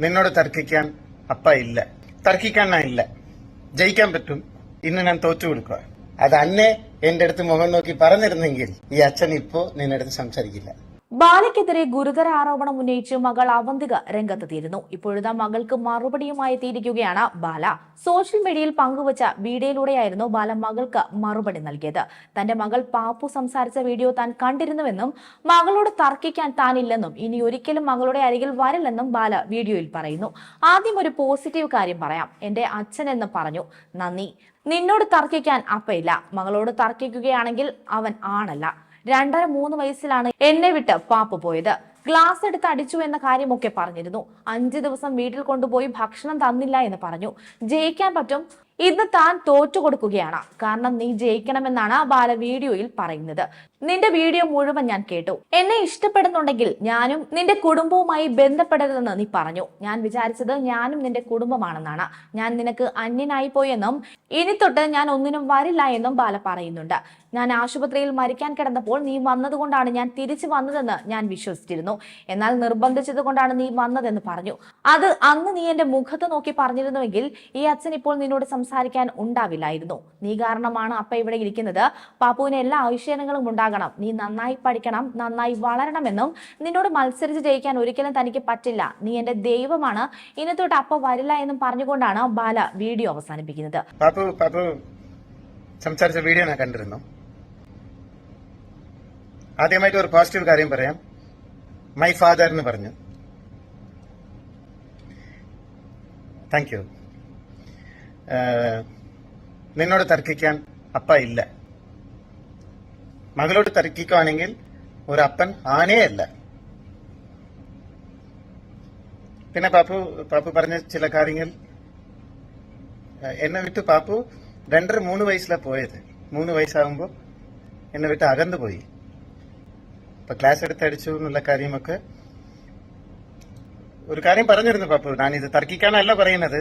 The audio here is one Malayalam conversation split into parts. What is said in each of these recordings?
നിന്നോട് തർക്കിക്കാൻ അപ്പ ഇല്ല. തർക്കിക്കാൻ ഞാൻ ഇല്ല. ജയിക്കാൻ പറ്റും. ഇന്ന് ഞാൻ തോറ്റു കൊടുക്കുക. അത് അന്നെ എന്റെ അടുത്ത് മുഖം നോക്കി പറഞ്ഞിരുന്നെങ്കിൽ ഈ അച്ഛൻ ഇപ്പോ നിന്റെ അടുത്ത് സംസാരിക്കില്ല. ബാലയ്ക്കെതിരെ ഗുരുതര ആരോപണം ഉന്നയിച്ച് മകൾ അവന്തിക രംഗത്തെത്തിയിരുന്നു. ഇപ്പോഴത്തെ മകൾക്ക് മറുപടിയുമായി എത്തിയിരിക്കുകയാണ് ബാല. സോഷ്യൽ മീഡിയയിൽ പങ്കുവച്ച വീഡിയോയിലൂടെയായിരുന്നു ബാല മകൾക്ക് മറുപടി നൽകിയത്. തന്റെ മകൾ പാപ്പു സംസാരിച്ച വീഡിയോ താൻ കണ്ടിരുന്നുവെന്നും മകളോട് തർക്കിക്കാൻ താനില്ലെന്നും ഇനി ഒരിക്കലും മകളുടെ അരികിൽ വരില്ലെന്നും ബാല വീഡിയോയിൽ പറയുന്നു. ആദ്യം ഒരു പോസിറ്റീവ് കാര്യം പറയാം. എന്റെ അച്ഛൻ എന്ന് പറഞ്ഞു. നന്ദി. നിന്നോട് തർക്കിക്കാൻ അപ്പയില്ല മകളോട് തർക്കിക്കുകയാണെങ്കിൽ അവൻ ആണല്ല. രണ്ടര മൂന്ന് വയസ്സിലാണ് എന്നെ വിട്ട് പാപ്പ പോയത്. ഗ്ലാസ് എടുത്ത് അടിച്ചു എന്ന കാര്യമൊക്കെ പറഞ്ഞിരുന്നു. അഞ്ച് ദിവസം വീട്ടിൽ കൊണ്ടുപോയി ഭക്ഷണം തന്നില്ല എന്ന് പറഞ്ഞു. ജയിക്കാൻ പറ്റും ഇന്ന് താൻ തോറ്റു കൊടുക്കുകയാണ് കാരണം നീ ജയിക്കണമെന്നാണ് ബാല വീഡിയോയിൽ പറയുന്നത്. നിന്റെ വീഡിയോ മുഴുവൻ ഞാൻ കേട്ടു. എന്നെ ഇഷ്ടപ്പെടുന്നുണ്ടെങ്കിൽ ഞാനും നിന്റെ കുടുംബവുമായി ബന്ധപ്പെടരുതെന്ന് നീ പറഞ്ഞു. ഞാൻ വിചാരിച്ചത് ഞാനും നിന്റെ കുടുംബമാണെന്നാണ്. ഞാൻ നിനക്ക് അന്യനായി പോയെന്നും ഇനി തൊട്ട് ഞാൻ ഒന്നിനും വരില്ല എന്നും ബാല പറയുന്നുണ്ട്. ഞാൻ ആശുപത്രിയിൽ മരിക്കാൻ കിടന്നപ്പോൾ നീ വന്നതുകൊണ്ടാണ് ഞാൻ തിരിച്ചു വന്നതെന്ന് ഞാൻ വിശ്വസിച്ചിരുന്നു. എന്നാൽ നിർബന്ധിച്ചത് കൊണ്ടാണ് നീ വന്നതെന്ന് പറഞ്ഞു. അത് അന്ന് നീ എന്റെ മുഖത്ത് നോക്കി പറഞ്ഞിരുന്നുവെങ്കിൽ ഈ അച്ഛൻ ഇപ്പോൾ നിന്നോട് സംസാരിക്കാൻ ഉണ്ടാവില്ലായിരുന്നു. നീ കാരണമാണ് അപ്പ ഇവിടെ ഇരിക്കുന്നത്. പാപ്പുവിന് എല്ലാ ഐശ്വര്യങ്ങളും ഉണ്ടാകണം. നീ നന്നായി പഠിക്കണം നന്നായി വളരണമെന്നും നിന്നോട് മത്സരിച്ച് ജയിക്കാൻ ഒരിക്കലും തനിക്ക് പറ്റില്ല. നീ എന്റെ ദൈവമാണ്. ഇനി തൊട്ട് അപ്പ വരില്ല എന്നും പറഞ്ഞുകൊണ്ടാണ് ബാല വീഡിയോ അവസാനിപ്പിക്കുന്നത്. സംസാരിച്ച വീഡിയോ ഞാൻ കണ്ടിരുന്നു. ആദ്യമായിട്ട് ഒരു പോസിറ്റീവ് കാര്യം പറയാം. മൈ ഫാദർ എന്ന് പറഞ്ഞു. താങ്ക് യു നിന്നോട് തർക്കിക്കാൻ അപ്പ ഇല്ല. മകളോട് തർക്കിക്കുവാണെങ്കിൽ ഒരപ്പൻ അപ്പൻ ആനേ അല്ല പിന്നെ പാപ്പു പാപ്പു പറഞ്ഞ ചില കാര്യങ്ങൾ എന്നെ വിട്ട് പാപ്പു രണ്ടര മൂന്ന് വയസ്സിലാ പോയത്. മൂന്ന് വയസ്സാകുമ്പോൾ എന്നെ വിട്ട് അകന്നു പോയി. ഇപ്പൊ ക്ലാസ് എടുത്തടിച്ചു എന്നുള്ള കാര്യമൊക്കെ ഒരു കാര്യം പറഞ്ഞിരുന്നു പാപ്പു. ഞാനിത് തർക്കിക്കാനല്ല പറയുന്നത്.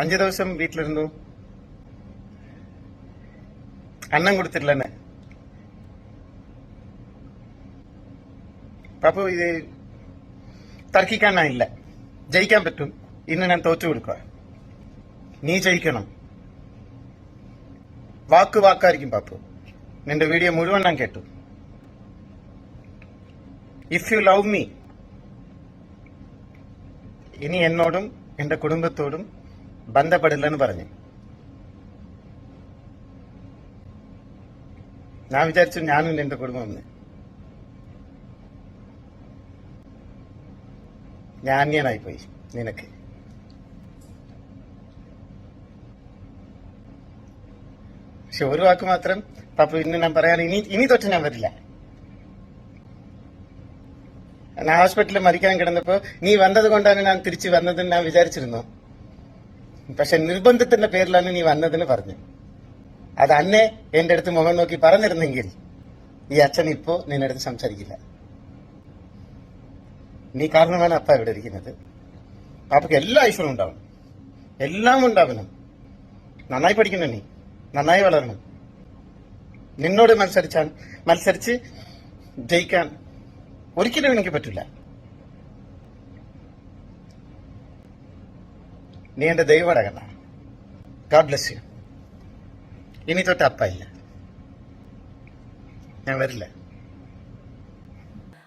അഞ്ചു ദിവസം വീട്ടിലിരുന്നു അന്നം കൊടുത്തിട്ടില്ല എന്നെ പാപ്പു ഇത് തർക്കിക്കാൻ ഞാൻ ഇല്ല ജയിക്കാൻ പറ്റും ഇന്ന് ഞാൻ തോറ്റു കൊടുക്കുക നീ ജയിക്കണം വാക്ക് വാക്കായിരിക്കും പാപ്പു നിന്റെ വീഡിയോ മുഴുവൻ ഞാൻ കേട്ടു ഇഫ് യു ലവ് മീ ഇനി എന്നോടും എന്റെ കുടുംബത്തോടും ബന്ധപ്പെടില്ലെന്ന് പറഞ്ഞു. ഞാൻ വിചാരിച്ചു ഞാനും എന്റെ കുടുംബം അന്യനായി പോയി നിനക്ക്. പക്ഷെ ഒരു വാക്ക് മാത്രം പപ്പു ഇന്ന് ഞാൻ പറയാൻ ഇനി ഇനി തൊട്ട് ഞാൻ വരില്ല. ഞാൻ ഹോസ്പിറ്റലിൽ മരിക്കാൻ കിടന്നപ്പോ നീ വന്നത് കൊണ്ടാണ് ഞാൻ തിരിച്ചു വന്നതെന്ന് ഞാൻ വിചാരിച്ചിരുന്നു. പക്ഷെ നിർബന്ധത്തിന്റെ പേരിലാണ് നീ വന്നതെന്ന് പറഞ്ഞു. അത് അന്നെ എന്റെ അടുത്ത് മുഖം നോക്കി പറഞ്ഞിരുന്നെങ്കിൽ ഈ അച്ഛൻ ഇപ്പോ നിന്റെ അടുത്ത് സംസാരിക്കില്ല. നീ കാരണമാണ് അപ്പ ഇവിടെ ഇരിക്കുന്നത്. പാപ്പയ്ക്ക് എല്ലാ ഐശ്വര്യം ഉണ്ടാവണം. എല്ലാം ഉണ്ടാവണം. നന്നായി പഠിക്കണം നീ. നന്നായി വളരണം. നിന്നോട് മത്സരിച്ചാൽ മത്സരിച്ച് ജയിക്കാൻ ഒരിക്കലും എനിക്ക് പറ്റില്ല. നീ എന്റെ ദൈവടകന ഗാഡ് ബ്ലെസ് യു ഇനി തൊട്ട് അപ്പ ഇല്ല. ഞാൻ വരില്ല.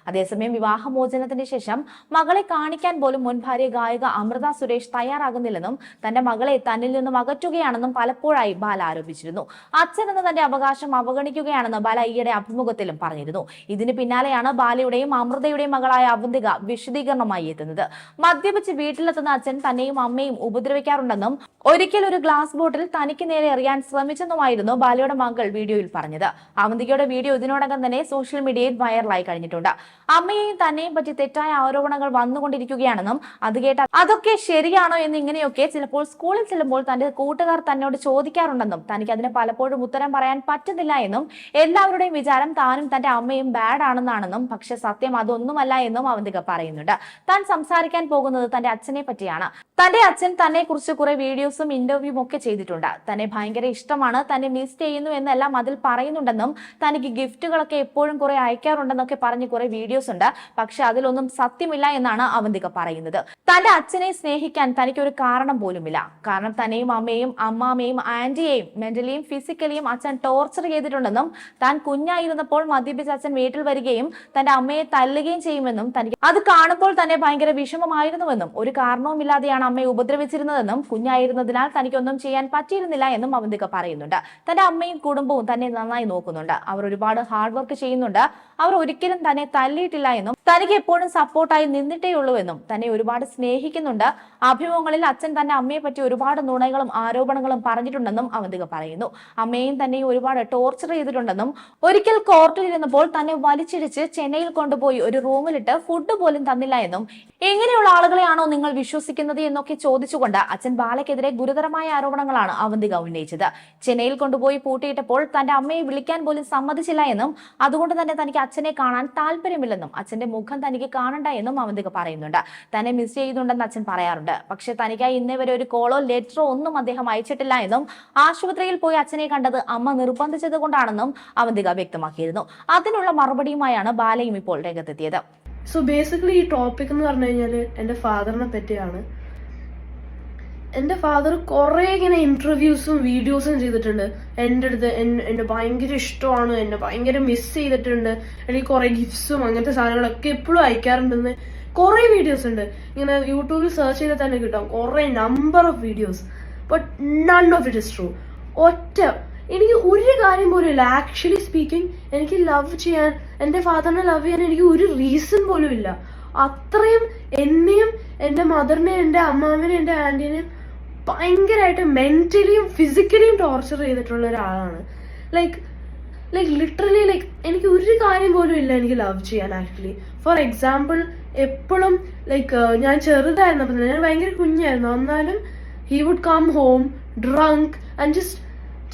അതേസമയം വിവാഹമോചനത്തിന് ശേഷം മകളെ കാണിക്കാൻ പോലും മുൻ ഭാര്യ ഗായിക അമൃത സുരേഷ് തയ്യാറാകുന്നില്ലെന്നും തന്റെ മകളെ തന്നിൽ നിന്നും അകറ്റുകയാണെന്നും പലപ്പോഴായി ബാല ആരോപിച്ചിരുന്നു. അച്ഛൻ എന്ന തന്റെ അവകാശം അവഗണിക്കുകയാണെന്ന് ബാല ഈയിടെ അഭിമുഖത്തിലും പറഞ്ഞിരുന്നു. ഇതിന് പിന്നാലെയാണ് ബാലയുടെയും അമൃതയുടെയും മകളായ അവന്തിക വിശദീകരണമായി എത്തുന്നത്. മദ്യപിച്ച് വീട്ടിലെത്തുന്ന അച്ഛൻ തന്നെയും അമ്മയും ഉപദ്രവിക്കാറുണ്ടെന്നും ഒരിക്കൽ ഒരു ഗ്ലാസ് ബോട്ടിൽ തനിക്ക് നേരെ എറിയാൻ ശ്രമിച്ചെന്നുമായിരുന്നു ബാലയുടെ മകൾ വീഡിയോയിൽ പറഞ്ഞത്. അവന്തികയുടെ വീഡിയോ ഇതിനോടകം തന്നെ സോഷ്യൽ മീഡിയയിൽ വൈറലായി കഴിഞ്ഞിട്ടുണ്ട്. അമ്മയെയും തന്നെയും പറ്റി തെറ്റായ ആരോപണങ്ങൾ വന്നുകൊണ്ടിരിക്കുകയാണെന്നും അത് കേട്ട അതൊക്കെ ശരിയാണോ എന്ന് ഇങ്ങനെയൊക്കെ ചിലപ്പോൾ സ്കൂളിൽ ചെല്ലുമ്പോൾ തന്റെ കൂട്ടുകാർ തന്നോട് ചോദിക്കാറുണ്ടെന്നും തനിക്ക് അതിന് പലപ്പോഴും ഉത്തരം പറയാൻ പറ്റുന്നില്ല എന്നും എല്ലാവരുടെയും വിചാരം താനും തന്റെ അമ്മയും ബാഡ് ആണെന്നാണെന്നും പക്ഷെ സത്യം അതൊന്നുമല്ല എന്നും അവന്തിക പറയുന്നുണ്ട്. താൻ സംസാരിക്കാൻ പോകുന്നത് തന്റെ അച്ഛനെ പറ്റിയാണ്. തന്റെ അച്ഛൻ തന്നെ കുറിച്ച് കുറെ വീഡിയോസും ഇന്റർവ്യൂവും ഒക്കെ ചെയ്തിട്ടുണ്ട്. തന്നെ ഭയങ്കര ഇഷ്ടമാണ് തന്നെ മിസ് ചെയ്യുന്നു എന്നെല്ലാം അതിൽ പറയുന്നുണ്ടെന്നും തനിക്ക് ഗിഫ്റ്റുകളൊക്കെ എപ്പോഴും കുറെ അയക്കാറുണ്ടെന്നൊക്കെ പറഞ്ഞ് കുറെ വീഡിയോ വീഡിയോസ് ഉണ്ട്. പക്ഷെ അതിലൊന്നും സത്യമില്ല എന്നാണ് അവന്തിക പറയുന്നത്. തന്റെ അച്ഛനെ സ്നേഹിക്കാൻ തനിക്കൊരു കാരണം പോലുമില്ല. കാരണം തന്നെയും അമ്മയും അമ്മാമയും ആന്റിയെയും മെന്റലിയും ഫിസിക്കലിയും അച്ഛൻ ടോർച്ചർ ചെയ്തിട്ടുണ്ടെന്നും താൻ കുഞ്ഞായിരുന്നപ്പോൾ മദ്യപിച്ച അച്ഛൻ വീട്ടിൽ വരികയും തന്റെ അമ്മയെ തല്ലുകയും ചെയ്യുമെന്നും തനിക്ക് അത് കാണുമ്പോൾ തന്നെ ഭയങ്കര വിഷമമായിരുന്നുവെന്നും ഒരു കാരണവുമില്ലാതെയാണ് അമ്മയെ ഉപദ്രവിച്ചിരുന്നതെന്നും കുഞ്ഞായിരുന്നതിനാൽ തനിക്കൊന്നും ചെയ്യാൻ പറ്റിയിരുന്നില്ല എന്നും അവന്തിക പറയുന്നുണ്ട്. തന്റെ അമ്മയും കുടുംബവും തന്നെ നന്നായി നോക്കുന്നുണ്ട്. അവർ ഒരുപാട് ഹാർഡ് വർക്ക് ചെയ്യുന്നുണ്ട്. അവർ ഒരിക്കലും തന്നെ തല്ലിയിട്ടില്ല എന്നും തനിക്ക് എപ്പോഴും സപ്പോർട്ടായി നിന്നിട്ടേ ഉള്ളൂ എന്നും തന്നെ ഒരുപാട് സ്നേഹിക്കുന്നുണ്ട്. അഭിമുഖങ്ങളിൽ അച്ഛൻ തന്നെ അമ്മയെ പറ്റി ഒരുപാട് നുണകളും ആരോപണങ്ങളും പറഞ്ഞിട്ടുണ്ടെന്നും അവന്തിക പറയുന്നു. അമ്മയും തന്നെ ഒരുപാട് ടോർച്ചർ ചെയ്തിട്ടുണ്ടെന്നും ഒരിക്കൽ കോർട്ടിൽ ഇരുന്നപ്പോൾ തന്നെ വലിച്ചിടിച്ച് ചെന്നൈയിൽ കൊണ്ടുപോയി ഒരു റൂമിലിട്ട് ഫുഡ് പോലും തന്നില്ല എന്നും എങ്ങനെയുള്ള ആളുകളെയാണോ നിങ്ങൾ വിശ്വസിക്കുന്നത്? എന്നൊക്കെ ചോദിച്ചുകൊണ്ട് അച്ഛൻ ബാലയ്ക്കെതിരെ ഗുരുതരമായ ആരോപണങ്ങളാണ് അവന്തിക ഉന്നയിച്ചത്. ചെന്നൈയിൽ കൊണ്ടുപോയി പൂട്ടിയിട്ടപ്പോൾ തന്റെ അമ്മയെ വിളിക്കാൻ പോലും സമ്മതിച്ചില്ല എന്നും അതുകൊണ്ട് തന്നെ തനിക്ക് അച്ഛനെ കാണാൻ താല്പര്യമില്ലെന്നും അച്ഛന്റെ മുഖം തനിക്ക് കാണണ്ട എന്നും അവന്തിക പറയുന്നുണ്ട്. തന്നെ മിസ് ചെയ്യുന്നുണ്ടെന്ന് അച്ഛൻ പറയാറുണ്ട്. പക്ഷെ തനിക്കായി ഇന്നേ വരെ ഒരു കോളോ ലെറ്ററോ ഒന്നും അദ്ദേഹം അയച്ചിട്ടില്ല എന്നും ആശുപത്രിയിൽ പോയി അച്ഛനെ കണ്ടത് അമ്മ നിർബന്ധിച്ചത് കൊണ്ടാണെന്നും അവന്തിക വ്യക്തമാക്കിയിരുന്നു. അതിനുള്ള മറുപടിയുമായാണ് ബാലയും ഇപ്പോൾ രംഗത്തെത്തിയത്. സോ ബേസിക്കലി ഈ ടോപ്പിക് എന്ന് പറഞ്ഞു കഴിഞ്ഞാൽ എന്റെ ഫാദറിനെ പറ്റിയാണ്. എന്റെ ഫാദർ കുറേ ഇങ്ങനെ ഇന്റർവ്യൂസും വീഡിയോസും ചെയ്തിട്ടുണ്ട്. എന്റെ അടുത്ത് എന്റെ ഭയങ്കര ഇഷ്ടമാണ്. എന്നെ ഭയങ്കര മിസ് ചെയ്തിട്ടുണ്ട്. എനിക്ക് കുറേ ഗിഫ്റ്റ്സും അങ്ങനത്തെ സാധനങ്ങളൊക്കെ എപ്പോഴും അയക്കാറുണ്ടെന്ന് കുറേ വീഡിയോസ് ഉണ്ട്. ഇങ്ങനെ യൂട്യൂബിൽ സെർച്ച് ചെയ്താൽ തന്നെ കിട്ടാം. കുറേ number of videos but none of it is true ഒറ്റ എനിക്ക് ഒരു കാര്യം പോലും ഇല്ല. ആക്ച്വലി സ്പീക്കിംഗ് എനിക്ക് ലവ് ചെയ്യാൻ എന്റെ ഫാദറിനെ ലവ് ചെയ്യാൻ എനിക്ക് ഒരു റീസൺ പോലും ഇല്ല. അത്രയും എന്നെയും എന്റെ മദറിനെയും എന്റെ അമ്മാവിനെയും എന്റെ ആന്റീനെയും ഭയങ്കരമായിട്ട് മെന്റലിയും ഫിസിക്കലിയും ടോർച്ചർ ചെയ്തിട്ടുള്ള ഒരാളാണ്. ലൈക്ക് ലൈക്ക് ലിറ്ററലി ലൈക്ക് എനിക്ക് ഒരു കാര്യം പോലും ഇല്ല എനിക്ക് ലവ് ചെയ്യാൻ ആക്ച്വലി ഫോർ എക്സാമ്പിൾ എപ്പോഴും ലൈക്ക് ഞാൻ ചെറുതായിരുന്നു അപ്പം ഞാൻ ഭയങ്കര കുഞ്ഞായിരുന്നു. എന്നാലും he would come home drunk and just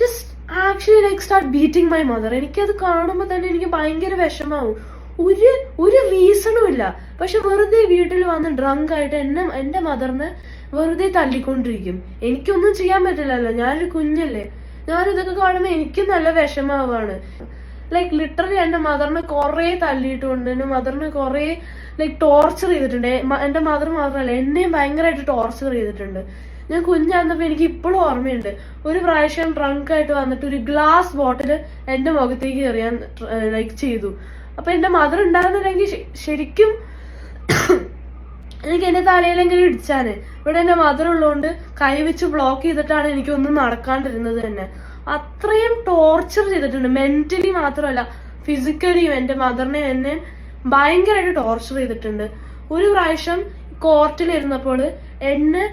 just actually like start beating my mother എനിക്കത് കാണുമ്പോൾ തന്നെ എനിക്ക് ഭയങ്കര വിഷമാവും. ഒരു ഒരു റീസണും ഇല്ല. പക്ഷെ വെറുതെ വീട്ടിൽ വന്ന് ഡ്രങ്ക് ആയിട്ട് എന്നെ എന്റെ മദറിനെ വെറുതെ തല്ലിക്കൊണ്ടിരിക്കും. എനിക്കൊന്നും ചെയ്യാൻ പറ്റില്ലല്ലോ. ഞാനൊരു കുഞ്ഞല്ലേ. ഞാനിതൊക്കെ കാണുമ്പോൾ എനിക്കും നല്ല വിഷമാവാണ് ലൈക്ക് ലിറ്ററലി എന്റെ മദറിനെ കുറെ തല്ലിയിട്ടുണ്ട്. എന്റെ മദറിനെ കുറെ ലൈക്ക് ടോർച്ചർ ചെയ്തിട്ടുണ്ട്. എന്റെ മദർ മാത്രമല്ല എന്നെയും ഭയങ്കരമായിട്ട് ടോർച്ചർ ചെയ്തിട്ടുണ്ട്. ഞാൻ കുഞ്ഞാന്നപ്പോ എനിക്ക് ഇപ്പോഴും ഓർമ്മയുണ്ട്. ഒരു പ്രാവശ്യം ഡ്രങ്ക് ആയിട്ട് വന്നിട്ട് ഒരു ഗ്ലാസ് ബോട്ടിൽ എന്റെ മുഖത്തേക്ക് എറിയാൻ ലൈക്ക് ചെയ്തു. അപ്പൊ എന്റെ മദർ ഉണ്ടായിരുന്നില്ലെങ്കിൽ ശരിക്കും എനിക്ക് എന്റെ തലയിലെങ്കിലും ഇടിച്ചാന്. ഇവിടെ എന്റെ മദർ ഉള്ളതുകൊണ്ട് കൈ വെച്ച് ബ്ലോക്ക് ചെയ്തിട്ടാണ് എനിക്കൊന്നും നടക്കാണ്ടിരുന്നത് തന്നെ. അത്രയും ടോർച്ചർ ചെയ്തിട്ടുണ്ട്. മെന്റലി മാത്രമല്ല ഫിസിക്കലിയും എന്റെ മദറിനെ എന്നെ ഭയങ്കരമായിട്ട് ടോർച്ചർ ചെയ്തിട്ടുണ്ട്. ഒരു പ്രാവശ്യം കോർട്ടിലിരുന്നപ്പോൾ എന്നെ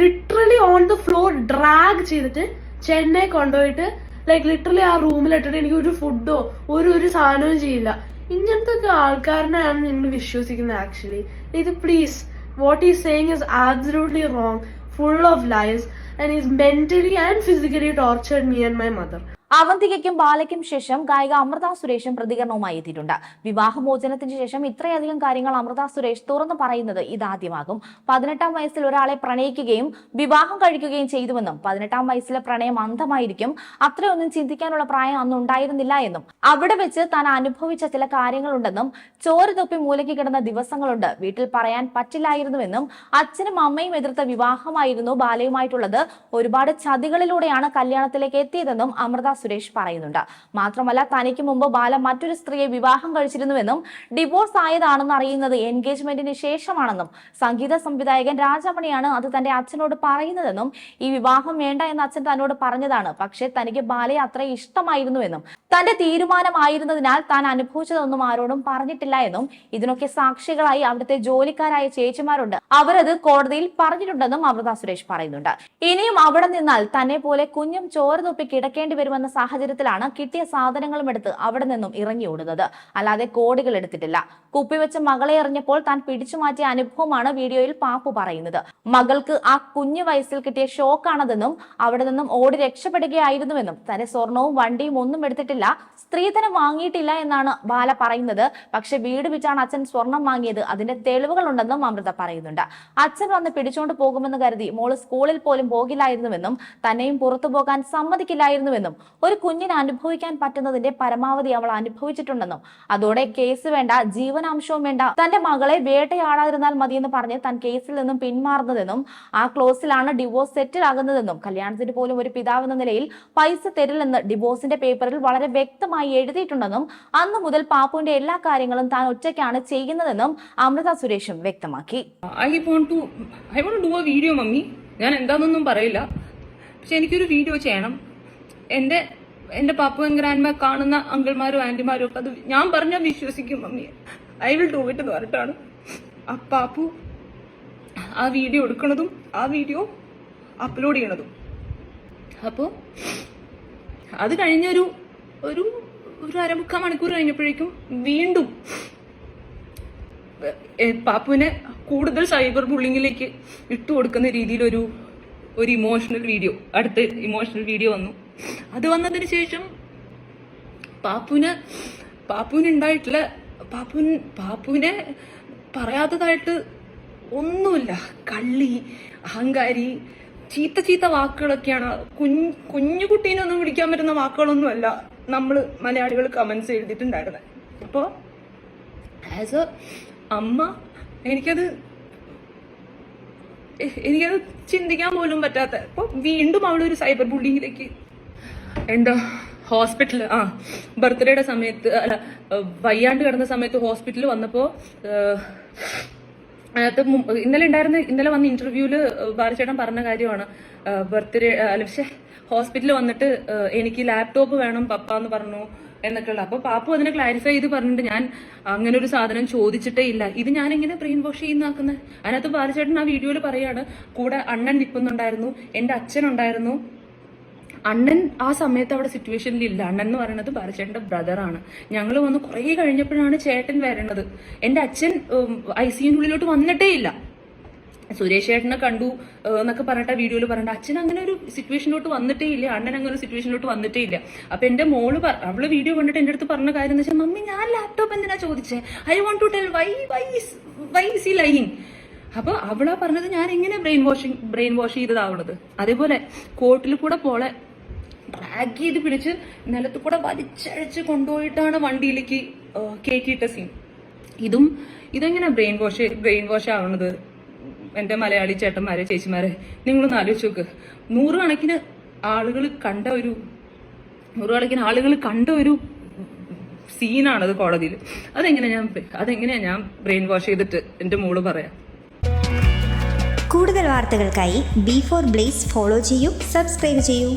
literally on the floor drag ചെയ്തിട്ട് ചെന്നൈ കൊണ്ടുപോയിട്ട് ലൈക്ക് ലിറ്ററലി ആ റൂമിലിട്ടിട്ട് എനിക്ക് ഒരു ഫുഡോ ഒരു ഒരു സാധനവും ചെയ്യില്ല. ഇങ്ങനത്തെ ഒക്കെ ആൾക്കാരനെയാണ് നിങ്ങൾ വിശ്വസിക്കുന്നത് ആക്ച്വലി ഇത് please what is saying is absolutely wrong full of lies and is mentally and physically tortured me and my mother അവന്തികയ്ക്കും ബാലയ്ക്കും ശേഷം ഗായിക അമൃത സുരേഷും പ്രതികരണവുമായി എത്തിയിട്ടുണ്ട്. വിവാഹമോചനത്തിന് ശേഷം ഇത്രയധികം കാര്യങ്ങൾ അമൃത സുരേഷ് തുറന്നു പറയുന്നത് ഇതാദ്യമാകും. പതിനെട്ടാം വയസ്സിൽ ഒരാളെ പ്രണയിക്കുകയും വിവാഹം കഴിക്കുകയും ചെയ്തുവെന്നും പതിനെട്ടാം വയസ്സിലെ പ്രണയം അന്ധമായിരിക്കും. അത്രയൊന്നും ചിന്തിക്കാനുള്ള പ്രായം അന്ന് ഉണ്ടായിരുന്നില്ല എന്നും അവിടെ വെച്ച് താൻ അനുഭവിച്ച ചില കാര്യങ്ങളുണ്ടെന്നും ചോര തൊപ്പി മൂലയ്ക്ക് കിടന്ന ദിവസങ്ങളുണ്ട്. വീട്ടിൽ പറയാൻ പറ്റില്ലായിരുന്നുവെന്നും അച്ഛനും അമ്മയും എതിർത്ത വിവാഹമായിരുന്നു. ബാലയുമായിട്ടുള്ളത് ഒരുപാട് ചതികളിലൂടെയാണ് കല്യാണത്തിലേക്ക് എത്തിയതെന്നും അമൃത സുരേഷ് പറയുന്നുണ്ട്. മാത്രമല്ല തനിക്ക് മുമ്പ് ബാല മറ്റൊരു സ്ത്രീയെ വിവാഹം കഴിച്ചിരുന്നുവെന്നും ഡിവോഴ്സ് ആയതാണെന്ന് അറിയുന്നത് എൻഗേജ്മെന്റിന് ശേഷമാണെന്നും സംഗീത സംവിധായകൻ രാജമണിയാണ് അത് തന്റെ അച്ഛനോട് പറയുന്നതെന്നും ഈ വിവാഹം വേണ്ട എന്ന് അച്ഛൻ തന്നോട് പറഞ്ഞതാണ്. പക്ഷേ തനിക്ക് ബാലയെ അത്ര ഇഷ്ടമായിരുന്നുവെന്നും തന്റെ തീരുമാനമായിരുന്നതിനാൽ താൻ അനുഭവിച്ചതൊന്നും ആരോടും പറഞ്ഞിട്ടില്ല എന്നും ഇതിനൊക്കെ സാക്ഷികളായി അവിടുത്തെ ജോലിക്കാരായ ചേച്ചിമാരുണ്ട്. അവരത് കോടതിയിൽ പറഞ്ഞിട്ടുണ്ടെന്നും അമൃത സുരേഷ് പറയുന്നുണ്ട്. ഇനിയും അവിടെ നിന്നാൽ തന്നെ പോലെ കുഞ്ഞും ചോര തൊപ്പി കിടക്കേണ്ടി വരുമെന്ന സാഹചര്യത്തിലാണ് കിട്ടിയ സാധനങ്ങളും എടുത്ത് അവിടെ നിന്നും ഇറങ്ങി ഓടുന്നത്. അല്ലാതെ കോടികൾ എടുത്തിട്ടില്ല. കുപ്പിവെച്ച മകളെ എറിഞ്ഞപ്പോൾ താൻ പിടിച്ചു മാറ്റിയ അനുഭവമാണ് വീഡിയോയിൽ പാപ്പു പറയുന്നത്. മകൾക്ക് ആ കുഞ്ഞു വയസ്സിൽ കിട്ടിയ ഷോക്കാണതെന്നും അവിടെ നിന്നും ഓടി രക്ഷപ്പെടുകയായിരുന്നുവെന്നും തന്റെ സ്വർണവും വണ്ടിയും ഒന്നും എടുത്തിട്ടില്ല. സ്ത്രീധനം വാങ്ങിയിട്ടില്ല എന്നാണ് ബാല പറയുന്നത്. പക്ഷെ വീട് വിറ്റാണ് അച്ഛൻ സ്വർണം വാങ്ങിയത്. അതിന്റെ തെളിവുകൾ ഉണ്ടെന്നും അമൃത പറയുന്നുണ്ട്. അച്ഛൻ വന്ന് പിടിച്ചോണ്ട് പോകുമെന്ന് കരുതി മോൾ സ്കൂളിൽ പോലും പോകില്ലായിരുന്നുവെന്നും തന്നെയും പുറത്തു പോകാൻ സമ്മതിക്കില്ലായിരുന്നുവെന്നും ഒരു കുഞ്ഞിന് അനുഭവിക്കാൻ പറ്റുന്നതിന്റെ പരമാവധി അവൾ അനുഭവിച്ചിട്ടുണ്ടെന്നും. അതോടെ കേസ് വേണ്ട ജീവനാംശവും വേണ്ട തന്റെ മകളെ വേട്ടയാടാതിരുന്നാൽ മതിയെന്ന് പറഞ്ഞ് താൻ കേസിൽ നിന്നും പിന്മാറുന്നതെന്നും ആ ക്ലോസിലാണ് ഡിവോഴ്സ് സെറ്റിൽ ആകുന്നതെന്നും കല്യാണത്തിന് പോലും ഒരു പിതാവ് എന്ന നിലയിൽ പൈസ തരില്ലെന്ന് ഡിവോഴ്സിന്റെ പേപ്പറിൽ വളരെ വ്യക്തമായി എഴുതിയിട്ടുണ്ടെന്നും അന്നു മുതൽ പാപ്പുവിന്റെ എല്ലാ കാര്യങ്ങളും താൻ ഒറ്റയ്ക്കാണ് ചെയ്യുന്നതെന്നും അമൃത സുരേഷും വ്യക്തമാക്കി. I I do a video mummy. ഞാൻ എന്താണെന്നൊന്നും പറയില്ല. പക്ഷെ എനിക്കൊരു വീഡിയോ ചെയ്യണം. എന്റെ എന്റെ പാപ്പുവൻ ഗ്രാൻഡ്മ കാണുന്ന അങ്കിൾമാരും ആന്റിമാരും ഒക്കെ അത് ഞാൻ പറഞ്ഞാൽ വിശ്വസിക്കും mummy. I will do it എന്ന് പറഞ്ഞിട്ടാണ്. ആ പാപ്പു ആ വീഡിയോ എടുക്കണതും ആ വീഡിയോ അപ്ലോഡ് ചെയ്യണതും. അപ്പോൾ അത് കഴിഞ്ഞൊരു ഒരു ഒരു അരമുക്കാൽ മണിക്കൂർ കഴിഞ്ഞപ്പോഴേക്കും വീണ്ടും പാപ്പുവിനെ കൂടുതൽ സൈബർ ബുള്ളിങ്ങിലേക്ക് ഇട്ടു കൊടുക്കുന്ന രീതിയിലൊരു ഒരു ഇമോഷണൽ വീഡിയോ അടുത്ത ഇമോഷണൽ വീഡിയോ വന്നു. അത് വന്നതിന് ശേഷം പാപ്പുവിന് പാപ്പുവിന് ഉണ്ടായിട്ടില്ല പാപ്പുവിൻ പാപ്പുവിനെ പറയാത്തതായിട്ട് ഒന്നുമില്ല. കള്ളി അഹങ്കാരി ചീത്ത ചീത്ത വാക്കുകളൊക്കെയാണ്. കുഞ്ഞു കുഞ്ഞു കുട്ടീനൊന്നും വിളിക്കാൻ പറ്റുന്ന വാക്കുകളൊന്നുമല്ല. നമ്മൾ മലയാളികൾ കമൻസ് എഴുതിയിട്ടുണ്ടായിരുന്നത് അപ്പോൾ ആസ് എ അമ്മ എനിക്കത് എനിക്കത് ചിന്തിക്കാൻ പോലും പറ്റാത്ത അപ്പോൾ വീണ്ടും അവളൊരു സൈബർ ബുള്ളിങ്ങിലേക്ക് എന്താ ഹോസ്പിറ്റൽ ആ ബർത്ത്ഡേയുടെ സമയത്ത് അല്ല വയ്യാണ്ട് കിടന്ന സമയത്ത് ഹോസ്പിറ്റലിൽ വന്നപ്പോ ഏഹ്, അതിനകത്ത് ഇന്നലെ ഉണ്ടായിരുന്ന ഇന്നലെ വന്ന ഇന്റർവ്യൂൽ ബാലചേട്ടൻ പറഞ്ഞ കാര്യമാണ് ബർത്ത്ഡേ അല്ല പക്ഷെ ഹോസ്പിറ്റലിൽ വന്നിട്ട് എനിക്ക് ലാപ്ടോപ്പ് വേണം പപ്പ എന്ന് പറഞ്ഞു എന്നൊക്കെ ഉള്ളത് അപ്പൊ പാപ്പു അതിനെ ക്ലാരിഫൈ ചെയ്ത് പറഞ്ഞിട്ട് ഞാൻ അങ്ങനെ ഒരു സാധനം ചോദിച്ചിട്ടേ ഇല്ല. ഇത് ഞാൻ എങ്ങനെ ബ്രെയിൻ വാഷ് ചെയ്യുന്നാക്കുന്നത് അതിനകത്ത് ബാലചേട്ടൻ ആ വീഡിയോയിൽ പറയാണ് കൂടെ അണ്ണൻ നിൽക്കുന്നുണ്ടായിരുന്നു എന്റെ അച്ഛനുണ്ടായിരുന്നു അണ്ണൻ ആ സമയത്ത് അവിടെ സിറ്റുവേഷനിൽ ഇല്ല. അണ്ണൻ എന്ന് പറയുന്നത് ബാലചേട്ടന്റെ ബ്രദറാണ് ഞങ്ങൾ വന്ന് കുറേ കഴിഞ്ഞപ്പോഴാണ് ചേട്ടൻ വരണത്. എന്റെ അച്ഛൻ ഐ സിയുള്ളിലോട്ട് വന്നിട്ടേ ഇല്ല. സുരേഷ് ചേട്ടനെ കണ്ടു എന്നൊക്കെ പറഞ്ഞിട്ട് വീഡിയോയിൽ പറഞ്ഞിട്ട് അച്ഛൻ അങ്ങനെ ഒരു സിറ്റുവേഷനിലോട്ട് വന്നിട്ടേ ഇല്ല അണ്ണൻ അങ്ങനെ ഒരു സിറ്റുവേഷനിലോട്ട് വന്നിട്ടേ ഇല്ല. അപ്പൊ എന്റെ മോൾ അവൾ വീഡിയോ കണ്ടിട്ട് എന്റെ അടുത്ത് പറഞ്ഞ കാര്യം എന്ന് വെച്ചാൽ മമ്മി ഞാൻ ലാപ്ടോപ്പ് എന്തിനാ ചോദിച്ചേ? I won't to tell why why why see lying അപ്പൊ അവളാ പറഞ്ഞത് ഞാൻ എങ്ങനെ ബ്രെയിൻ വാഷിങ് ബ്രെയിൻ വാഷ് ചെയ്തതാവണത്? അതേപോലെ കോട്ടിൽ കൂടെ പോളെ ഡ്രാഗ് ചെയ്ത് പിടിച്ച് നിലത്ത് കൂടെ വലിച്ചഴച്ച് കൊണ്ടുപോയിട്ടാണ് വണ്ടിയിലേക്ക് കയറ്റിയിട്ട സീൻ ഇതും ഇതെങ്ങനെ ബ്രെയിൻ വാഷ് ബ്രെയിൻ വാഷ് ആവണത്? എന്റെ മലയാളി ചേട്ടന്മാരെ ചേച്ചിമാരെ നിങ്ങളൊന്ന് ആലോചിച്ച് നോക്ക്. നൂറുകണക്കിന് ആളുകൾ കണ്ട ഒരു നൂറുകണക്കിന് ആളുകൾ കണ്ട ഒരു സീനാണത് കോടതിയിൽ. അതെങ്ങനെ ഞാൻ അതെങ്ങനെയാ ഞാൻ ബ്രെയിൻ വാഷ് ചെയ്തിട്ട് എന്റെ മോൾ പറയാം? കൂടുതൽ വാർത്തകൾക്കായി ബി ഫോർ ബ്ലേസ് ഫോളോ ചെയ്യൂ സബ്സ്ക്രൈബ് ചെയ്യൂ.